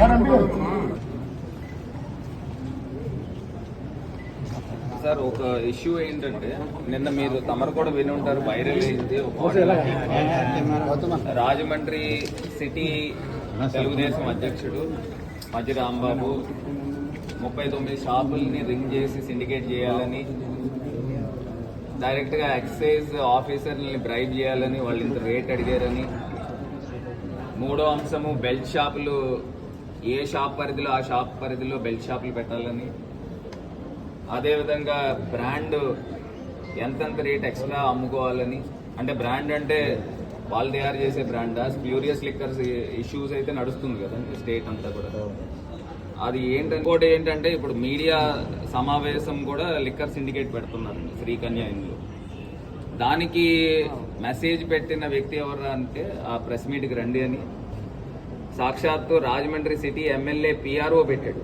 మనం సార్ ఒక ఇష్యూ ఏంటంటే నిన్న మీరు తమరు కూడా విని ఉంటారు వైరల్ అయింది రాజమండ్రి సిటీ తెలుగుదేశం అధ్యక్షుడు మధ్య రాంబాబు ముప్పై తొమ్మిది షాపుల్ని రింగ్ చేసి సిండికేట్ చేయాలని డైరెక్ట్గా ఎక్సైజ్ ఆఫీసర్ని బ్రైబ్ చేయాలని వాళ్ళు ఇంత రేట్ అడిగారని మూడో అంశము బెల్ట్ షాపులు ఏ షాప్ పరిధిలో ఆ షాప్ పరిధిలో బెల్ట్ షాపులు పెట్టాలని అదేవిధంగా బ్రాండ్ ఎంతెంత రేట్ ఎక్స్ట్రా అమ్ముకోవాలని అంటే బ్రాండ్ అంటే వాళ్ళు తయారు చేసే బ్రాండ్? స్ప్యూరియస్ లిక్కర్స్ ఇష్యూస్ అయితే నడుస్తుంది కదా స్టేట్ అంతా కూడా. అది ఏంటంటే ఇంకోటి ఏంటంటే ఇప్పుడు మీడియా సమావేశం కూడా లిక్కర్ సిండికేట్ పెడుతున్నారు శ్రీకన్య ఇందులో. దానికి మెసేజ్ పెట్టిన వ్యక్తి ఎవరు అంటే ఆ ప్రెస్ మీట్కి రండి అని. సాక్షాత్తు రాజమండ్రి సిటీ ఎమ్మెల్యే పిఆర్ఓ పెట్టాడు.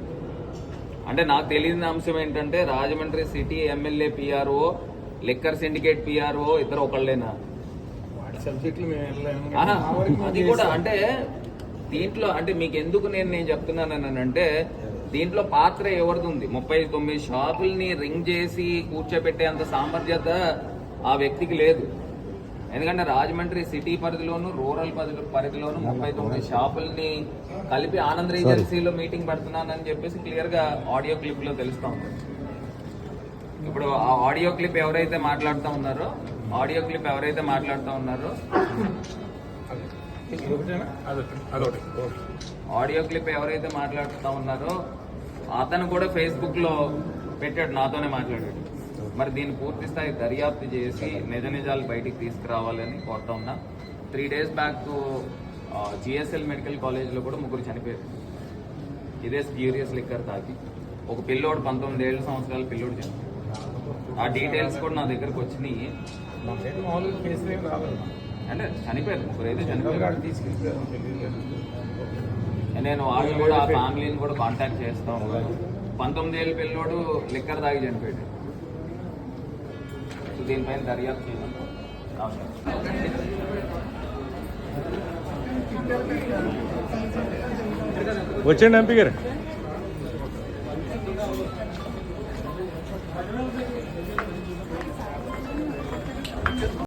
అంటే నాకు తెలియని అంశం ఏంటంటే Rajahmundry city MLA PRO liquor syndicate PRO ఇద్దరు ఒకళ్ళేనా? అది కూడా అంటే దీంట్లో అంటే మీకు ఎందుకు నేను నేను చెప్తున్నాను అంటే దీంట్లో పాత్ర ఎవరిది ఉంది ముప్పై తొమ్మిది షాపుల్ని రింగ్ చేసి కూర్చోబెట్టే అంత సామర్థ్యత ఆ వ్యక్తికి లేదు. ఎందుకంటే రాజమండ్రి సిటీ పరిధిలోను రూరల్ పరిధి పరిధిలోను ముప్పై తొమ్మిది షాపుల్ని కలిపి ఆనంద్ ఏజెన్సీలో మీటింగ్ పెడుతున్నానని చెప్పేసి క్లియర్గా ఆడియో క్లిప్లో తెలుస్తా ఉంది. ఇప్పుడు ఆ ఆడియో క్లిప్ ఎవరైతే మాట్లాడుతూ ఉన్నారో ఆడియో క్లిప్ ఎవరైతే మాట్లాడుతూ ఉన్నారో ఆడియో క్లిప్ ఎవరైతే మాట్లాడుతూ ఉన్నారో అతను కూడా ఫేస్బుక్లో పెట్టాడు నాతోనే మాట్లాడాడు. మరి దీన్ని పూర్తి స్థాయి దర్యాప్తు చేసి నిజ నిజాలు బయటికి తీసుకురావాలని కోరుతా ఉన్నా. Three days back GSL medical కాలేజ్లో కూడా ముగ్గురు చనిపోయారు. ఇదే స్ప్యూరియస్ లిక్కర్ తాకి ఒక పిల్లోడు పంతొమ్మిది ఏళ్ళ సంవత్సరాల పిల్లోడు చనిపోయాడు. ఆ డీటెయిల్స్ కూడా నా దగ్గరకు వచ్చినాయి. అంటే చనిపోయారు. ముగ్గురు అయితే చనిపోయారు. నేను వాళ్ళని కూడా ఆ ఫ్యామిలీని కూడా కాంటాక్ట్ చేస్తాం పంతొమ్మిది ఏళ్ళ పిల్లోడు లిక్కర్ తాగి చనిపోయాడు. దీనిపైన దర్యాప్తు చేయడం వచ్చండి ఎంపీ గారు.